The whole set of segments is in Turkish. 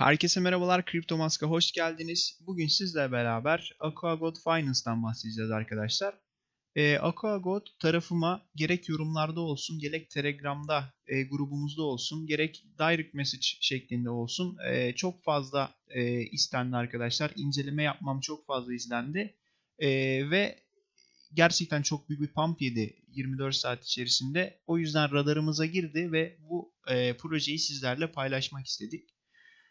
Herkese merhabalar, Kripto Mask'a hoş geldiniz. Bugün sizle beraber AquaGod Finance'dan bahsedeceğiz arkadaşlar. Ee, AquaGod tarafıma gerek yorumlarda olsun, gerek Telegram'da e, grubumuzda olsun, gerek direct message şeklinde olsun e, çok fazla e, istendi arkadaşlar. İnceleme yapmam çok fazla izlendi E, ve gerçekten çok büyük bir pump yedi 24 saat içerisinde. O yüzden radarımıza girdi ve bu e, projeyi sizlerle paylaşmak istedik.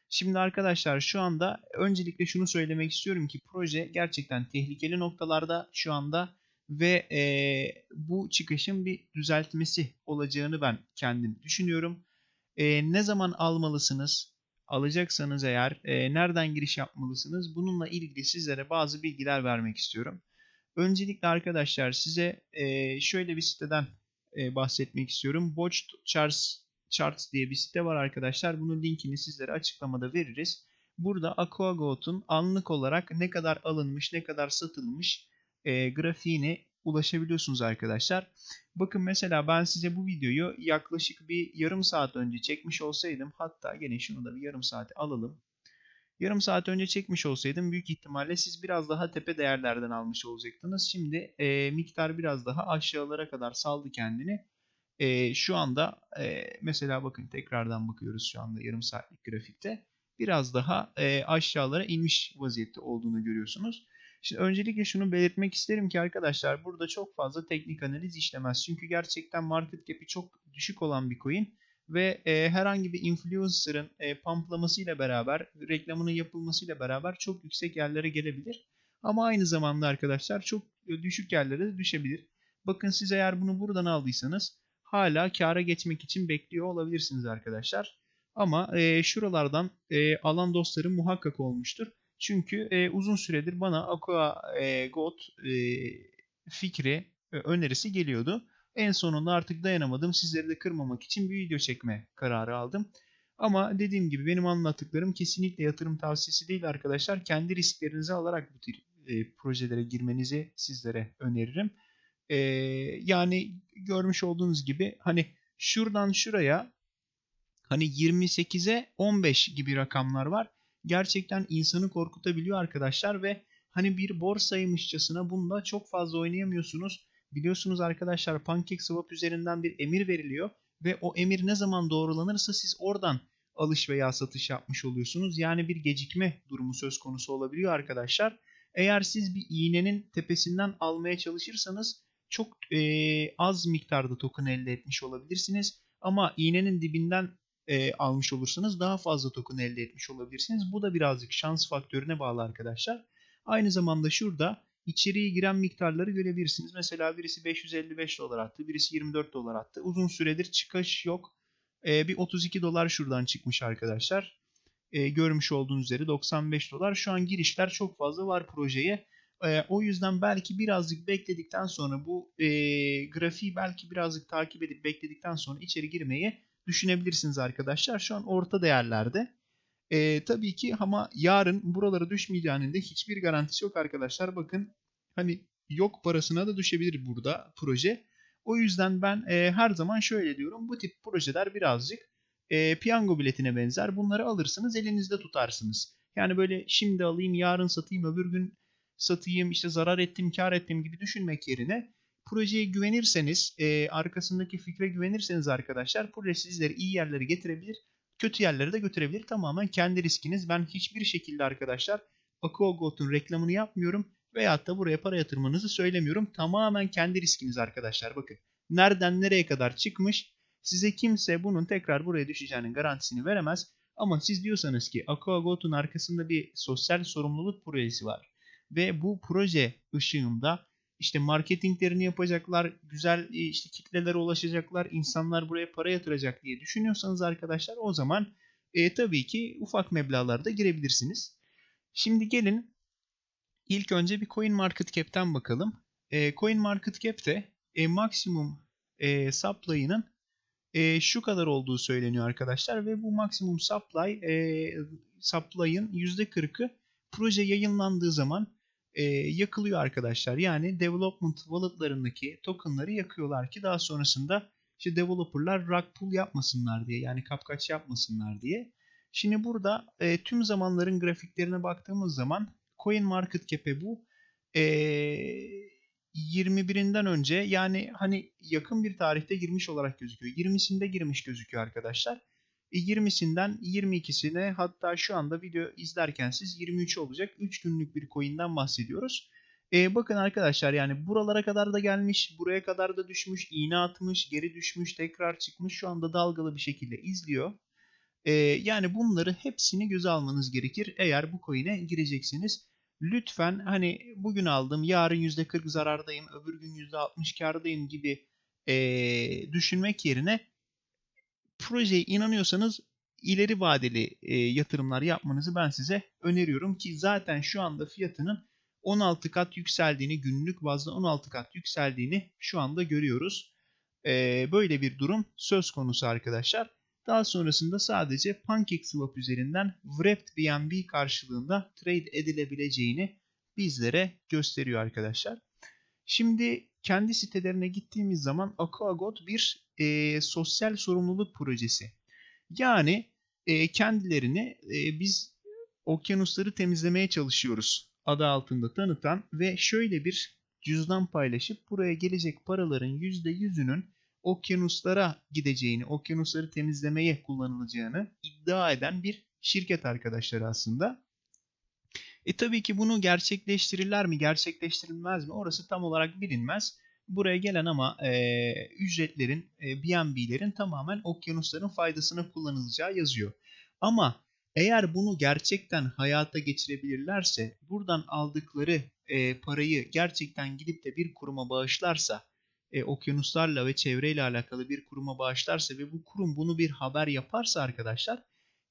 Şimdi arkadaşlar şu anda öncelikle şunu söylemek istiyorum ki proje gerçekten tehlikeli noktalarda şu anda ve e, bu çıkışın bir düzeltmesi olacağını ben kendim düşünüyorum. E, ne zaman almalısınız? Alacaksanız eğer e, nereden giriş yapmalısınız? Bununla ilgili sizlere bazı bilgiler vermek istiyorum. Öncelikle arkadaşlar size e, şöyle bir siteden e, bahsetmek istiyorum. Charts Charts diye bir site var arkadaşlar. Bunun linkini sizlere açıklamada veririz. Burada AquaGoat'un anlık olarak ne kadar alınmış, ne kadar satılmış e, grafiğine ulaşabiliyorsunuz arkadaşlar. Bakın mesela ben size bu videoyu yaklaşık bir yarım saat önce çekmiş olsaydım hatta gene şunu da bir yarım saate alalım. Yarım saat önce çekmiş olsaydım büyük ihtimalle siz biraz daha tepe değerlerden almış olacaktınız. Şimdi e, miktar biraz daha aşağılara kadar saldı kendini. E, şu anda e, mesela bakın tekrardan bakıyoruz şu anda yarım saatlik grafikte. Biraz daha e, aşağılara inmiş vaziyette olduğunu görüyorsunuz. Şimdi öncelikle şunu belirtmek isterim ki arkadaşlar burada çok fazla teknik analiz işlemez. Çünkü gerçekten market cap'i çok düşük olan bir coin ve e, herhangi bir influencer'ın e, pumplamasıyla beraber, reklamının yapılmasıyla beraber çok yüksek yerlere gelebilir. Ama aynı zamanda arkadaşlar çok düşük yerlere de düşebilir. Bakın siz eğer bunu buradan aldıysanız hala kâra geçmek için bekliyor olabilirsiniz arkadaşlar. Ama e, şuralardan e, alan dostlarım muhakkak olmuştur. Çünkü e, uzun süredir bana Aqua e, God e, fikri, e, önerisi geliyordu. En sonunda artık dayanamadım. Sizleri de kırmamak için bir video çekme kararı aldım. Ama dediğim gibi benim anlattıklarım kesinlikle yatırım tavsiyesi değil arkadaşlar. Kendi risklerinizi alarak bu tür e, projelere girmenizi sizlere öneririm. E, yani görmüş olduğunuz gibi hani şuradan şuraya hani 28'e 15 gibi rakamlar var. Gerçekten insanı korkutabiliyor arkadaşlar ve hani bir borsaymışçasına bunda çok fazla oynayamıyorsunuz. Biliyorsunuz arkadaşlar PancakeSwap üzerinden bir emir veriliyor ve o emir ne zaman doğrulanırsa siz oradan alış veya satış yapmış oluyorsunuz. Yani bir gecikme durumu söz konusu olabiliyor arkadaşlar. Eğer siz bir iğnenin tepesinden almaya çalışırsanız çok e, az miktarda token elde etmiş olabilirsiniz. Ama iğnenin dibinden e, almış olursanız daha fazla token elde etmiş olabilirsiniz. Bu da birazcık şans faktörüne bağlı arkadaşlar. Aynı zamanda şurada içeriye giren miktarları görebilirsiniz. Mesela birisi 555 dolar attı, birisi 24 dolar attı. Uzun süredir çıkış yok. E, bir 32 dolar şuradan çıkmış arkadaşlar. E, görmüş olduğunuz üzere 95 dolar. Şu an girişler çok fazla var projeye. E, o yüzden belki birazcık bekledikten sonra bu e, grafiği belki birazcık takip edip bekledikten sonra içeri girmeyi düşünebilirsiniz arkadaşlar. Şu an orta değerlerde. E, tabii ki ama yarın buralara düşmeyeceğinin de hiçbir garantisi yok arkadaşlar. Bakın hani yok parasına da düşebilir burada proje. O yüzden ben e, her zaman şöyle diyorum. Bu tip projeler birazcık e, piyango biletine benzer. Bunları alırsınız elinizde tutarsınız. Yani böyle şimdi alayım yarın satayım öbür gün satayım işte zarar ettim kar ettim gibi düşünmek yerine projeye güvenirseniz e, arkasındaki fikre güvenirseniz arkadaşlar proje sizleri iyi yerlere getirebilir kötü yerlere de götürebilir. Tamamen kendi riskiniz. Ben hiçbir şekilde arkadaşlar AquaGold'un reklamını yapmıyorum veyahut da buraya para yatırmanızı söylemiyorum. Tamamen kendi riskiniz arkadaşlar. Bakın nereden nereye kadar çıkmış size kimse bunun tekrar buraya düşeceğinin garantisini veremez. Ama siz diyorsanız ki AquaGold'un arkasında bir sosyal sorumluluk projesi var ve bu proje ışığında işte marketinglerini yapacaklar, güzel e, işte kitlelere ulaşacaklar, insanlar buraya para yatıracak diye düşünüyorsanız arkadaşlar o zaman e, tabii ki ufak meblağlarda girebilirsiniz. Şimdi gelin ilk önce bir Coin Market Cap'ten bakalım. E, Coin Market Cap'te e, maksimum e, supply'ının e, şu kadar olduğu söyleniyor arkadaşlar ve bu maksimum supply e, supply'ın %40'ı proje yayınlandığı zaman e, yakılıyor arkadaşlar. Yani development walletlarındaki tokenları yakıyorlar ki daha sonrasında işte developerlar rug pull yapmasınlar diye yani kapkaç yapmasınlar diye. Şimdi burada e, tüm zamanların grafiklerine baktığımız zaman Coin Market Cap'e bu e, 21'inden önce yani hani yakın bir tarihte girmiş olarak gözüküyor. 20'sinde girmiş gözüküyor arkadaşlar. E, 20'sinden 22'sine hatta şu anda video izlerken siz 23 olacak 3 günlük bir coin'den bahsediyoruz. E, bakın arkadaşlar yani buralara kadar da gelmiş, buraya kadar da düşmüş, iğne atmış, geri düşmüş, tekrar çıkmış. Şu anda dalgalı bir şekilde izliyor. E, yani bunları hepsini göze almanız gerekir eğer bu coin'e gireceksiniz. Lütfen hani bugün aldım, yarın %40 zarardayım, öbür gün %60 kardayım gibi e, düşünmek yerine projeye inanıyorsanız ileri vadeli e, yatırımlar yapmanızı ben size öneriyorum ki zaten şu anda fiyatının 16 kat yükseldiğini, günlük bazda 16 kat yükseldiğini şu anda görüyoruz. E, böyle bir durum söz konusu arkadaşlar. Daha sonrasında sadece PancakeSwap üzerinden Wrapped BNB karşılığında trade edilebileceğini bizlere gösteriyor arkadaşlar. Şimdi kendi sitelerine gittiğimiz zaman Aquagot bir e, sosyal sorumluluk projesi. Yani e, kendilerini e, biz okyanusları temizlemeye çalışıyoruz adı altında tanıtan ve şöyle bir cüzdan paylaşıp buraya gelecek paraların %100'ünün okyanuslara gideceğini, okyanusları temizlemeye kullanılacağını iddia eden bir şirket arkadaşlar aslında. E tabii ki bunu gerçekleştirirler mi, gerçekleştirilmez mi? Orası tam olarak bilinmez. Buraya gelen ama e, ücretlerin, e, BNB'lerin tamamen okyanusların faydasına kullanılacağı yazıyor. Ama eğer bunu gerçekten hayata geçirebilirlerse, buradan aldıkları e, parayı gerçekten gidip de bir kuruma bağışlarsa, e, okyanuslarla ve çevreyle alakalı bir kuruma bağışlarsa ve bu kurum bunu bir haber yaparsa arkadaşlar,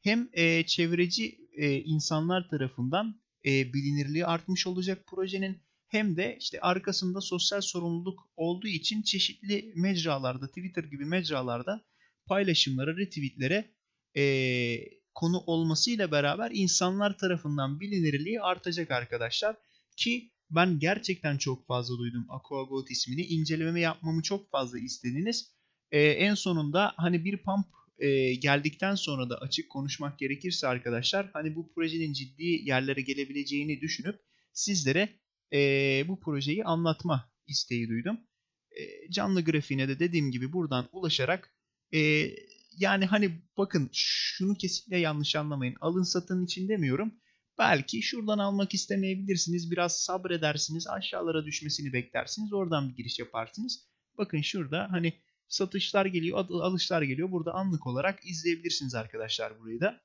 hem e, çevreci e, insanlar tarafından e, bilinirliği artmış olacak projenin hem de işte arkasında sosyal sorumluluk olduğu için çeşitli mecralarda, Twitter gibi mecralarda paylaşımlara, retweetlere e, konu olmasıyla beraber insanlar tarafından bilinirliği artacak arkadaşlar. Ki ben gerçekten çok fazla duydum Aquagoat ismini. İncelememe yapmamı çok fazla istediniz. E, en sonunda hani bir pump e, geldikten sonra da açık konuşmak gerekirse arkadaşlar hani bu projenin ciddi yerlere gelebileceğini düşünüp sizlere e, bu projeyi anlatma isteği duydum. E, canlı grafiğine de dediğim gibi buradan ulaşarak e, yani hani bakın şunu kesinlikle yanlış anlamayın. Alın satın için demiyorum. Belki şuradan almak istemeyebilirsiniz. Biraz sabredersiniz. Aşağılara düşmesini beklersiniz. Oradan bir giriş yaparsınız. Bakın şurada hani satışlar geliyor, alışlar geliyor. Burada anlık olarak izleyebilirsiniz arkadaşlar burayı da.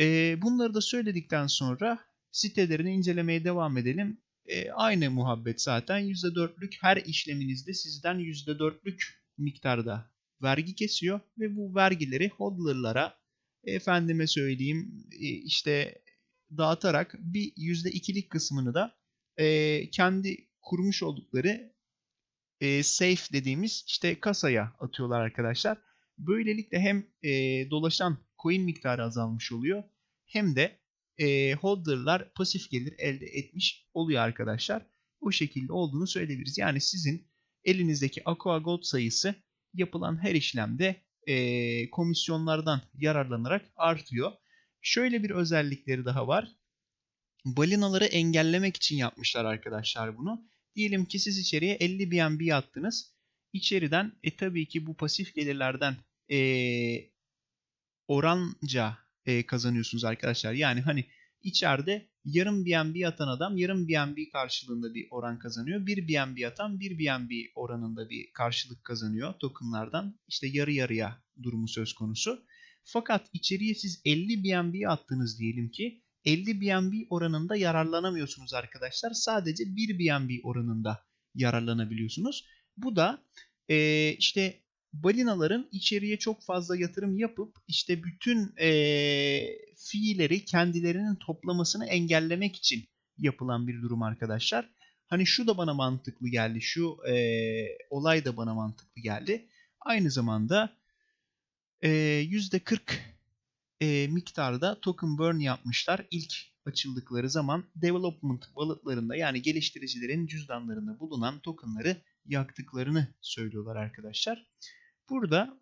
Ee, bunları da söyledikten sonra sitelerini incelemeye devam edelim. Ee, aynı muhabbet zaten %4'lük her işleminizde sizden %4'lük miktarda vergi kesiyor ve bu vergileri hodlerlara efendime söyleyeyim e, işte dağıtarak bir %2'lik kısmını da e, kendi kurmuş oldukları e, safe dediğimiz işte kasaya atıyorlar arkadaşlar. Böylelikle hem e, dolaşan coin miktarı azalmış oluyor hem de e, holder'lar pasif gelir elde etmiş oluyor arkadaşlar. Bu şekilde olduğunu söyleyebiliriz. Yani sizin elinizdeki Aqua Gold sayısı yapılan her işlemde e, komisyonlardan yararlanarak artıyor. Şöyle bir özellikleri daha var. Balinaları engellemek için yapmışlar arkadaşlar bunu. Diyelim ki siz içeriye 50 BNB attınız. İçeriden e tabii ki bu pasif gelirlerden e, oranca e, kazanıyorsunuz arkadaşlar. Yani hani içeride yarım BNB atan adam yarım BNB karşılığında bir oran kazanıyor. Bir BNB atan bir BNB oranında bir karşılık kazanıyor tokenlardan. İşte yarı yarıya durumu söz konusu. Fakat içeriye siz 50 BNB attınız diyelim ki 50 BNB oranında yararlanamıyorsunuz arkadaşlar. Sadece 1 BNB oranında yararlanabiliyorsunuz. Bu da e, işte balinaların içeriye çok fazla yatırım yapıp işte bütün e, fiilleri kendilerinin toplamasını engellemek için yapılan bir durum arkadaşlar. Hani şu da bana mantıklı geldi. Şu e, olay da bana mantıklı geldi. Aynı zamanda e, %40 e, miktarda token burn yapmışlar. İlk açıldıkları zaman development walletlarında yani geliştiricilerin cüzdanlarında bulunan tokenları yaktıklarını söylüyorlar arkadaşlar. Burada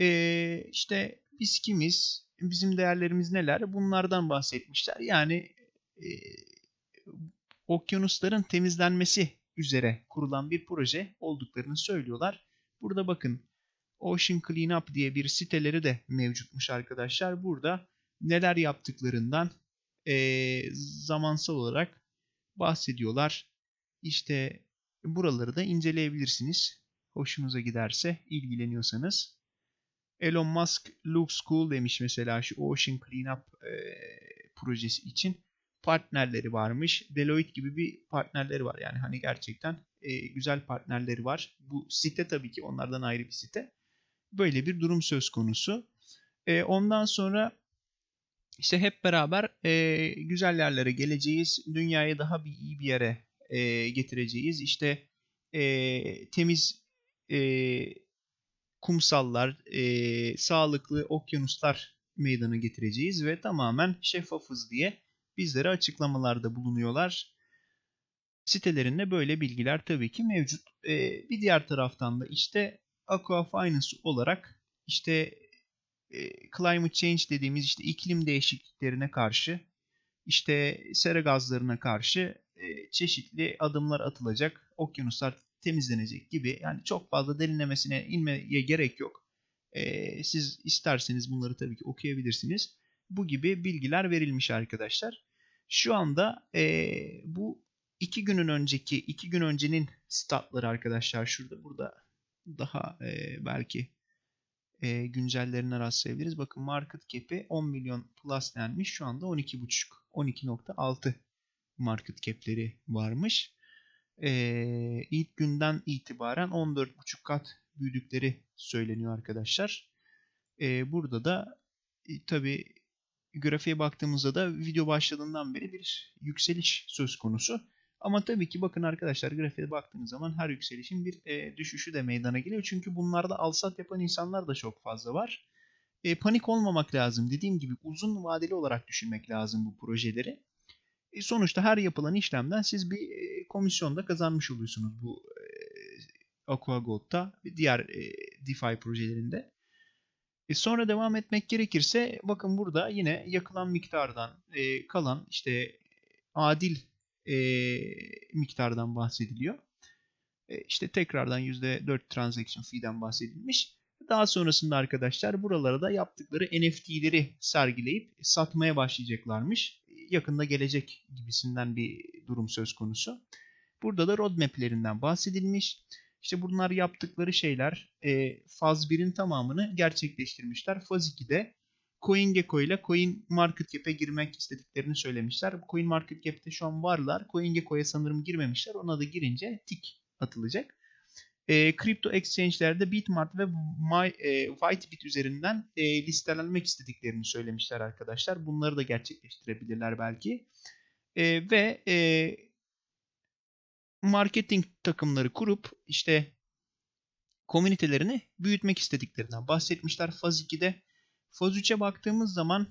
e, işte biz kimiz, bizim değerlerimiz neler? Bunlardan bahsetmişler. Yani e, okyanusların temizlenmesi üzere kurulan bir proje olduklarını söylüyorlar. Burada bakın Ocean Cleanup diye bir siteleri de mevcutmuş arkadaşlar. Burada neler yaptıklarından e, zamansal olarak bahsediyorlar. İşte buraları da inceleyebilirsiniz. Hoşunuza giderse, ilgileniyorsanız. Elon Musk looks cool demiş mesela şu Ocean Cleanup e, projesi için. Partnerleri varmış. Deloitte gibi bir partnerleri var. Yani hani gerçekten e, güzel partnerleri var. Bu site tabii ki onlardan ayrı bir site. Böyle bir durum söz konusu. E, ondan sonra işte hep beraber e, güzel yerlere geleceğiz. Dünyayı daha bir iyi bir yere e, getireceğiz. İşte e, temiz e, kumsallar, e, sağlıklı okyanuslar meydana getireceğiz ve tamamen şeffafız diye bizlere açıklamalarda bulunuyorlar. Sitelerinde böyle bilgiler tabii ki mevcut. E, bir diğer taraftan da işte Aqua Finance olarak işte e, climate change dediğimiz işte iklim değişikliklerine karşı işte sera gazlarına karşı e, çeşitli adımlar atılacak. Okyanuslar temizlenecek gibi. Yani çok fazla derinlemesine inmeye gerek yok. E, siz isterseniz bunları tabii ki okuyabilirsiniz. Bu gibi bilgiler verilmiş arkadaşlar. Şu anda e, bu iki günün önceki, iki gün öncenin statları arkadaşlar şurada burada daha e, belki e, güncellerine rastlayabiliriz. Bakın market cap'i 10 milyon plus denmiş. Şu anda 12.5, 12.6 market cap'leri varmış. E, ilk günden itibaren 14.5 kat büyüdükleri söyleniyor arkadaşlar. E, burada da e, tabi grafiğe baktığımızda da video başladığından beri bir yükseliş söz konusu. Ama tabii ki bakın arkadaşlar grafiğe baktığınız zaman her yükselişin bir e, düşüşü de meydana geliyor. Çünkü bunlarda alsat yapan insanlar da çok fazla var. E, panik olmamak lazım. Dediğim gibi uzun vadeli olarak düşünmek lazım bu projeleri. E, sonuçta her yapılan işlemden siz bir e, komisyonda kazanmış oluyorsunuz bu e, AquaGold'da ve diğer e, DeFi projelerinde. E, sonra devam etmek gerekirse bakın burada yine yakılan miktardan e, kalan işte adil e, miktardan bahsediliyor. E, işte tekrardan %4 transaction fee'den bahsedilmiş. Daha sonrasında arkadaşlar buralara da yaptıkları NFT'leri sergileyip satmaya başlayacaklarmış. Yakında gelecek gibisinden bir durum söz konusu. Burada da roadmap'lerinden bahsedilmiş. İşte bunlar yaptıkları şeyler e, faz 1'in tamamını gerçekleştirmişler. Faz 2'de CoinGecko ile Coin Market Cap'e girmek istediklerini söylemişler. Coin Market Cap'te şu an varlar. CoinGecko'ya sanırım girmemişler. Ona da girince tik atılacak. E, kripto exchange'lerde Bitmart ve My, e, Whitebit üzerinden e, listelenmek istediklerini söylemişler arkadaşlar. Bunları da gerçekleştirebilirler belki. E, ve e, marketing takımları kurup işte komünitelerini büyütmek istediklerinden bahsetmişler Faz 2'de. Faz 3'e baktığımız zaman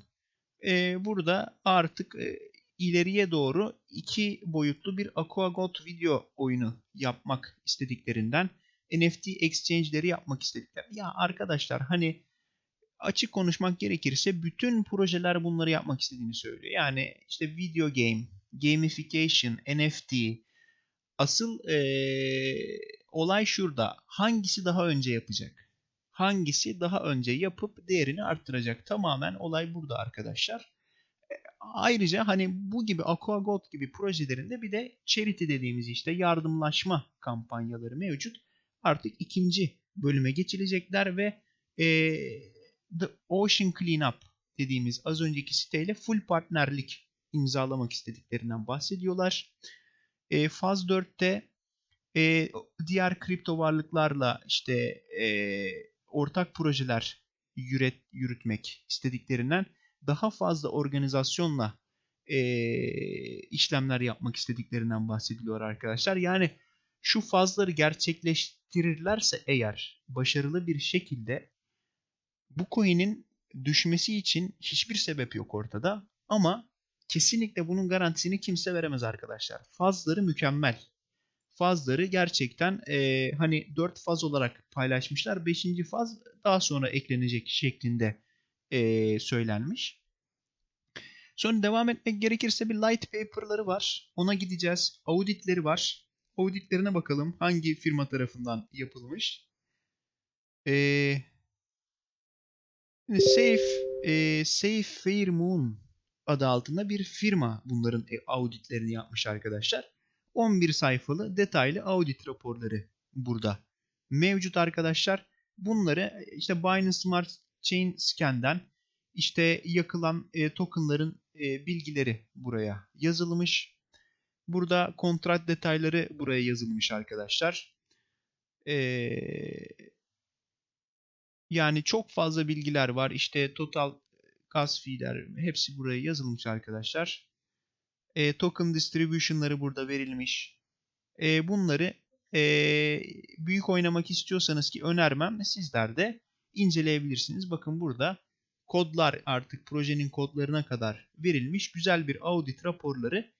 e, burada artık e, ileriye doğru iki boyutlu bir AquaGold video oyunu yapmak istediklerinden NFT exchange'leri yapmak istedikler. Ya arkadaşlar hani açık konuşmak gerekirse bütün projeler bunları yapmak istediğini söylüyor. Yani işte video game, gamification, NFT, Asıl ee, olay şurada. Hangisi daha önce yapacak? Hangisi daha önce yapıp değerini arttıracak? Tamamen olay burada arkadaşlar. E, ayrıca hani bu gibi AquaGold gibi projelerinde bir de charity dediğimiz işte yardımlaşma kampanyaları mevcut. Artık ikinci bölüme geçilecekler ve e, The Ocean Cleanup dediğimiz az önceki siteyle full partnerlik imzalamak istediklerinden bahsediyorlar. E, faz 4'te e, diğer kripto varlıklarla işte e, ortak projeler yürüt, yürütmek istediklerinden daha fazla organizasyonla e, işlemler yapmak istediklerinden bahsediliyor arkadaşlar. Yani şu fazları gerçekleştirirlerse eğer başarılı bir şekilde bu coin'in düşmesi için hiçbir sebep yok ortada ama kesinlikle bunun garantisini kimse veremez arkadaşlar. Fazları mükemmel. Fazları gerçekten e, hani 4 faz olarak paylaşmışlar. 5. faz daha sonra eklenecek şeklinde e, söylenmiş. Sonra devam etmek gerekirse bir light paper'ları var. Ona gideceğiz. Auditleri var. Auditlerine bakalım. Hangi firma tarafından yapılmış. Ee, Safe, e, Safe Fair Moon adı altında bir firma bunların e, auditlerini yapmış arkadaşlar. 11 sayfalı detaylı audit raporları burada mevcut arkadaşlar. Bunları işte Binance Smart Chain Scan'den işte yakılan e, tokenların e, bilgileri buraya yazılmış. Burada kontrat detayları buraya yazılmış arkadaşlar. E, yani çok fazla bilgiler var. İşte total gas feeder hepsi buraya yazılmış arkadaşlar. E, token distribution'ları burada verilmiş. E, bunları e, büyük oynamak istiyorsanız ki önermem sizler de inceleyebilirsiniz. Bakın burada kodlar artık projenin kodlarına kadar verilmiş güzel bir audit raporları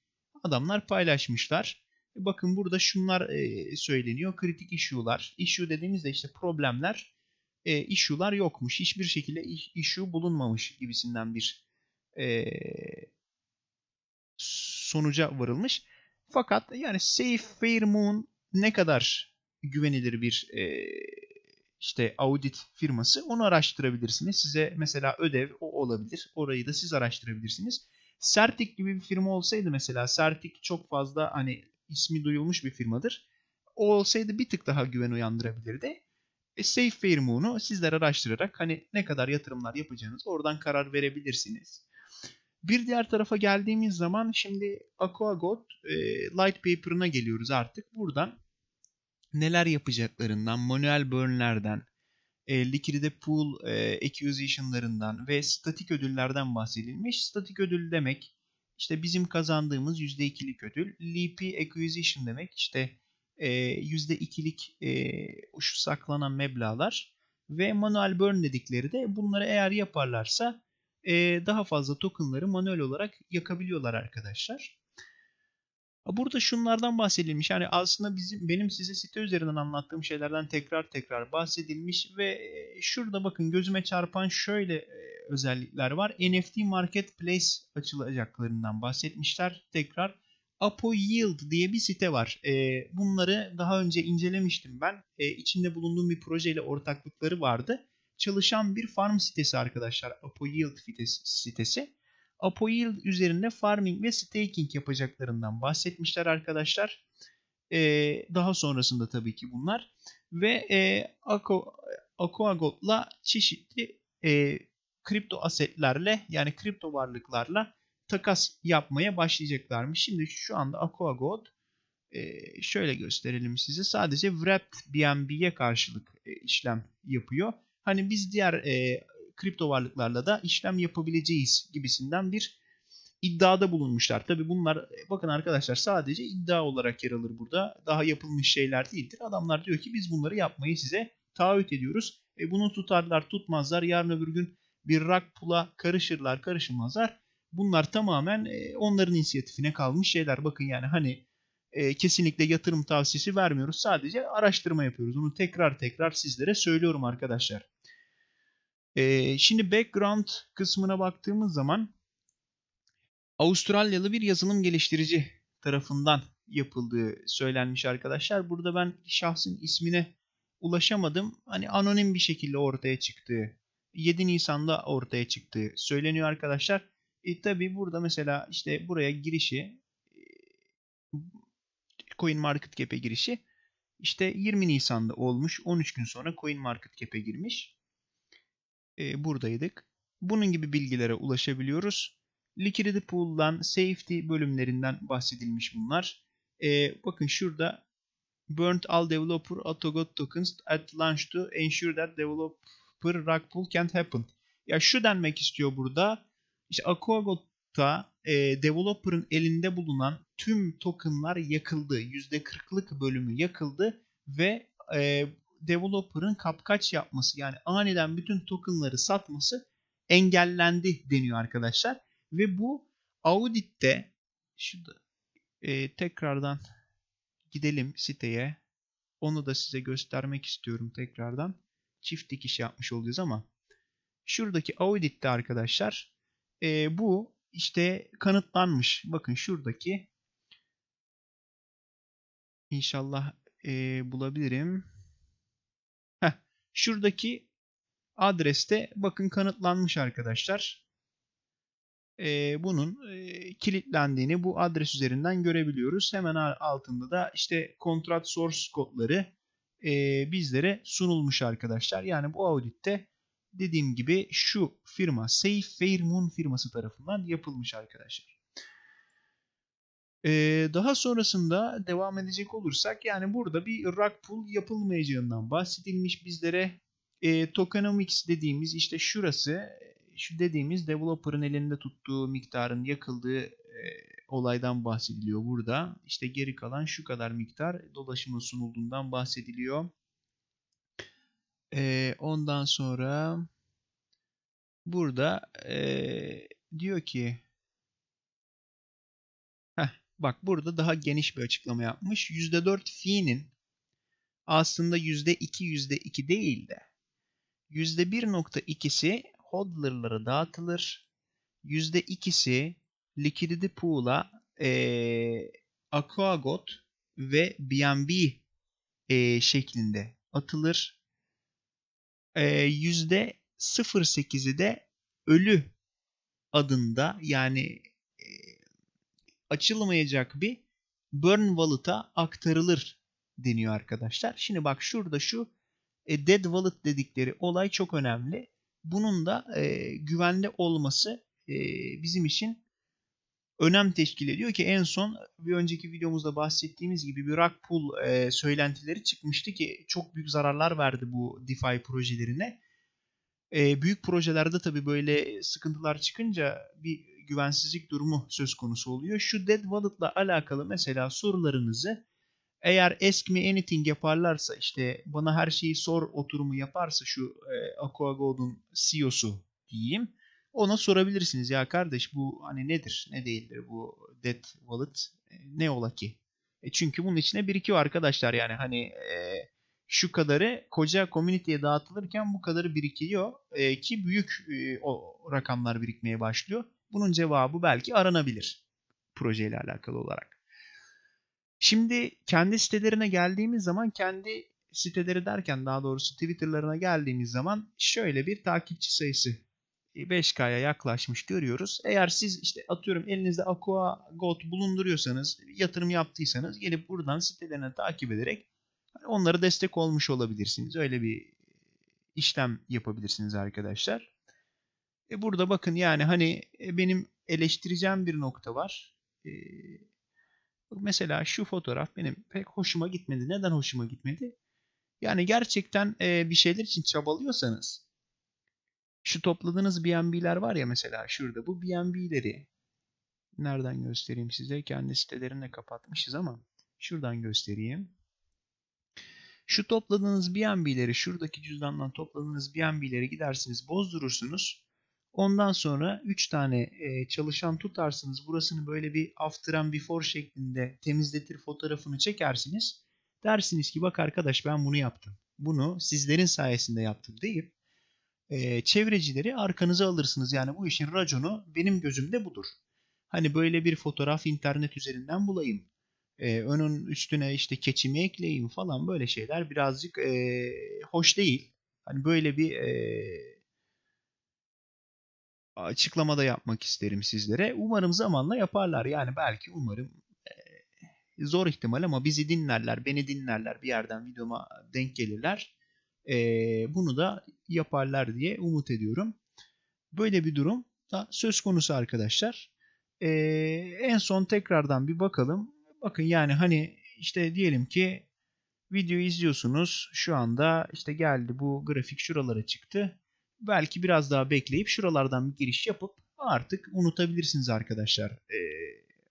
adamlar paylaşmışlar. Bakın burada şunlar e, söyleniyor. Kritik issue'lar. Issue dediğimizde işte problemler, e, issue'lar yokmuş. Hiçbir şekilde issue bulunmamış gibisinden bir e, sonuca varılmış. Fakat yani Safe Fair Moon ne kadar güvenilir bir e, işte audit firması onu araştırabilirsiniz. Size mesela ödev o olabilir. Orayı da siz araştırabilirsiniz. Certic gibi bir firma olsaydı mesela Certic çok fazla hani ismi duyulmuş bir firmadır. O olsaydı bir tık daha güven uyandırabilirdi. E, Safe Fair Moon'u sizler araştırarak hani ne kadar yatırımlar yapacağınız oradan karar verebilirsiniz. Bir diğer tarafa geldiğimiz zaman şimdi Aquagot e, Light Paper'ına geliyoruz artık. Buradan neler yapacaklarından, manuel burn'lerden, e, liquidity pool e, acquisition'larından ve statik ödüllerden bahsedilmiş. Statik ödül demek işte bizim kazandığımız %2'lik ödül. LP acquisition demek işte e, %2'lik e, şu saklanan meblağlar ve manuel burn dedikleri de bunları eğer yaparlarsa daha fazla tokenları manuel olarak yakabiliyorlar arkadaşlar. Burada şunlardan bahsedilmiş. Yani aslında bizim benim size site üzerinden anlattığım şeylerden tekrar tekrar bahsedilmiş ve şurada bakın gözüme çarpan şöyle özellikler var. NFT Marketplace açılacaklarından bahsetmişler. Tekrar Apo Yield diye bir site var. Bunları daha önce incelemiştim ben. İçinde bulunduğum bir projeyle ortaklıkları vardı. Çalışan bir farm sitesi arkadaşlar. Apo Yield sitesi. Apo Yield üzerinde farming ve staking yapacaklarından bahsetmişler arkadaşlar. Ee, daha sonrasında tabii ki bunlar. Ve e, Aquagod'la çeşitli e, kripto asetlerle yani kripto varlıklarla takas yapmaya başlayacaklarmış. Şimdi şu anda Aquagod e, şöyle gösterelim size. Sadece Wrapped BNB'ye karşılık e, işlem yapıyor. Hani biz diğer e, kripto varlıklarla da işlem yapabileceğiz gibisinden bir iddiada bulunmuşlar. Tabi bunlar bakın arkadaşlar sadece iddia olarak yer alır burada. Daha yapılmış şeyler değildir. Adamlar diyor ki biz bunları yapmayı size taahhüt ediyoruz. E bunu tutarlar tutmazlar. Yarın öbür gün bir rak pula karışırlar karışılmazlar. Bunlar tamamen e, onların inisiyatifine kalmış şeyler. Bakın yani hani e, kesinlikle yatırım tavsiyesi vermiyoruz. Sadece araştırma yapıyoruz. Bunu tekrar tekrar sizlere söylüyorum arkadaşlar. Ee, şimdi background kısmına baktığımız zaman Avustralyalı bir yazılım geliştirici tarafından yapıldığı söylenmiş arkadaşlar. Burada ben şahsın ismine ulaşamadım. Hani anonim bir şekilde ortaya çıktığı, 7 Nisan'da ortaya çıktığı söyleniyor arkadaşlar. E tabi burada mesela işte buraya girişi Coin Market Cap'e girişi işte 20 Nisan'da olmuş. 13 gün sonra Coin Market Cap'e girmiş e, buradaydık. Bunun gibi bilgilere ulaşabiliyoruz. Liquidity Pool'dan, Safety bölümlerinden bahsedilmiş bunlar. E, bakın şurada Burnt all developer autogot tokens at launch to ensure that developer rug pull can't happen. Ya şu denmek istiyor burada. İşte Aquagot'ta e, developer'ın elinde bulunan tüm tokenlar yakıldı. %40'lık bölümü yakıldı ve e, developer'ın kapkaç yapması yani aniden bütün tokenları satması engellendi deniyor arkadaşlar. Ve bu auditte şurada e, tekrardan gidelim siteye. Onu da size göstermek istiyorum tekrardan. Çift dikiş yapmış olacağız ama şuradaki audit'te arkadaşlar e, bu işte kanıtlanmış. Bakın şuradaki inşallah e, bulabilirim. Şuradaki adreste bakın kanıtlanmış arkadaşlar. E, bunun e, kilitlendiğini bu adres üzerinden görebiliyoruz. Hemen altında da işte kontrat source kodları e, bizlere sunulmuş arkadaşlar. Yani bu auditte dediğim gibi şu firma Safe Fairmoon firması tarafından yapılmış arkadaşlar. Daha sonrasında devam edecek olursak yani burada bir rug pull yapılmayacağından bahsedilmiş bizlere. E, tokenomics dediğimiz işte şurası şu dediğimiz developer'ın elinde tuttuğu miktarın yakıldığı e, olaydan bahsediliyor burada. İşte geri kalan şu kadar miktar dolaşıma sunulduğundan bahsediliyor. E, ondan sonra burada e, diyor ki bak burada daha geniş bir açıklama yapmış. %4 fi'nin aslında %2 %2 değil de %1.2'si hodlerlara dağıtılır. %2'si liquidity pool'a e, Aquagot ve BNB e, şeklinde atılır. E, %0.8'i de ölü adında yani açılmayacak bir burn wallet'a aktarılır deniyor arkadaşlar. Şimdi bak şurada şu e, dead wallet dedikleri olay çok önemli bunun da e, güvenli olması e, bizim için önem teşkil ediyor ki en son bir önceki videomuzda bahsettiğimiz gibi bir rug pull e, söylentileri çıkmıştı ki çok büyük zararlar verdi bu DeFi projelerine. E, büyük projelerde tabii böyle sıkıntılar çıkınca bir güvensizlik durumu söz konusu oluyor. Şu Dead Wallet'la alakalı mesela sorularınızı eğer Ask Me Anything yaparlarsa işte bana her şeyi sor oturumu yaparsa şu e, AquaGold'un CEO'su diyeyim. Ona sorabilirsiniz ya kardeş bu hani nedir ne değildir bu Dead Wallet e, ne ola ki? E çünkü bunun içine birikiyor arkadaşlar yani hani e, şu kadarı koca community'ye dağıtılırken bu kadarı birikiyor e, ki büyük e, o rakamlar birikmeye başlıyor. Bunun cevabı belki aranabilir projeyle alakalı olarak. Şimdi kendi sitelerine geldiğimiz zaman kendi siteleri derken daha doğrusu Twitter'larına geldiğimiz zaman şöyle bir takipçi sayısı 5K'ya yaklaşmış görüyoruz. Eğer siz işte atıyorum elinizde Aqua Gold bulunduruyorsanız, yatırım yaptıysanız gelip buradan sitelerine takip ederek onlara destek olmuş olabilirsiniz. Öyle bir işlem yapabilirsiniz arkadaşlar. E burada bakın yani hani e, benim eleştireceğim bir nokta var. E, Mesela şu fotoğraf benim pek hoşuma gitmedi. Neden hoşuma gitmedi? Yani gerçekten e, bir şeyler için çabalıyorsanız şu topladığınız BNB'ler var ya mesela şurada bu BNB'leri nereden göstereyim size? Kendi sitelerini kapatmışız ama şuradan göstereyim. Şu topladığınız BNB'leri şuradaki cüzdandan topladığınız BNB'leri gidersiniz bozdurursunuz. Ondan sonra 3 tane e, çalışan tutarsınız. Burasını böyle bir after and before şeklinde temizletir fotoğrafını çekersiniz. Dersiniz ki bak arkadaş ben bunu yaptım. Bunu sizlerin sayesinde yaptım deyip e, çevrecileri arkanıza alırsınız. Yani bu işin raconu benim gözümde budur. Hani böyle bir fotoğraf internet üzerinden bulayım. E, önün üstüne işte keçimi ekleyeyim falan böyle şeyler birazcık e, hoş değil. Hani böyle bir e, açıklamada yapmak isterim sizlere. Umarım zamanla yaparlar. Yani belki umarım e, zor ihtimal ama bizi dinlerler, beni dinlerler, bir yerden videoma denk gelirler. E, bunu da yaparlar diye umut ediyorum. Böyle bir durum da söz konusu arkadaşlar. E, en son tekrardan bir bakalım. Bakın yani hani işte diyelim ki videoyu izliyorsunuz. Şu anda işte geldi bu grafik şuralara çıktı belki biraz daha bekleyip şuralardan bir giriş yapıp artık unutabilirsiniz arkadaşlar e,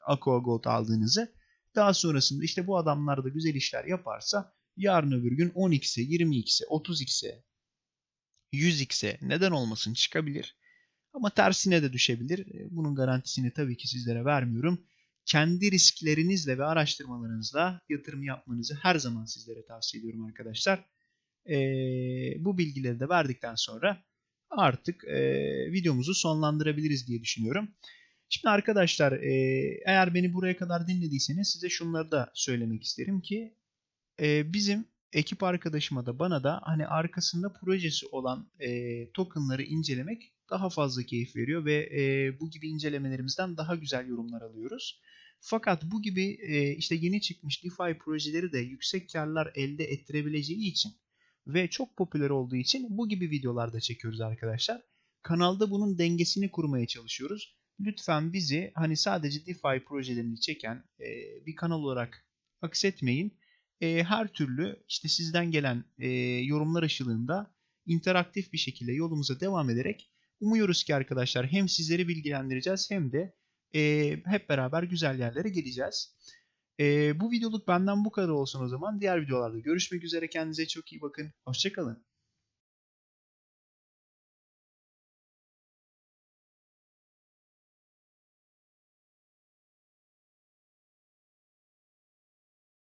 Aqua Gold aldığınızı. Daha sonrasında işte bu adamlar da güzel işler yaparsa yarın öbür gün 10x'e, 20x'e, 30x'e, 100x'e neden olmasın çıkabilir. Ama tersine de düşebilir. Bunun garantisini tabii ki sizlere vermiyorum. Kendi risklerinizle ve araştırmalarınızla yatırım yapmanızı her zaman sizlere tavsiye ediyorum arkadaşlar. Ee, bu bilgileri de verdikten sonra artık e, videomuzu sonlandırabiliriz diye düşünüyorum. Şimdi arkadaşlar e, eğer beni buraya kadar dinlediyseniz size şunları da söylemek isterim ki e, bizim ekip arkadaşıma da bana da hani arkasında projesi olan e, tokenları incelemek daha fazla keyif veriyor ve e, bu gibi incelemelerimizden daha güzel yorumlar alıyoruz. Fakat bu gibi e, işte yeni çıkmış DeFi projeleri de yüksek karlar elde ettirebileceği için ve çok popüler olduğu için bu gibi videolarda çekiyoruz arkadaşlar. Kanalda bunun dengesini kurmaya çalışıyoruz. Lütfen bizi hani sadece DeFi projelerini çeken e, bir kanal olarak aksetmeyin. E, her türlü işte sizden gelen e, yorumlar ışığında interaktif bir şekilde yolumuza devam ederek umuyoruz ki arkadaşlar hem sizleri bilgilendireceğiz hem de e, hep beraber güzel yerlere geleceğiz. E, bu videoluk benden bu kadar olsun o zaman. Diğer videolarda görüşmek üzere. Kendinize çok iyi bakın. Hoşçakalın.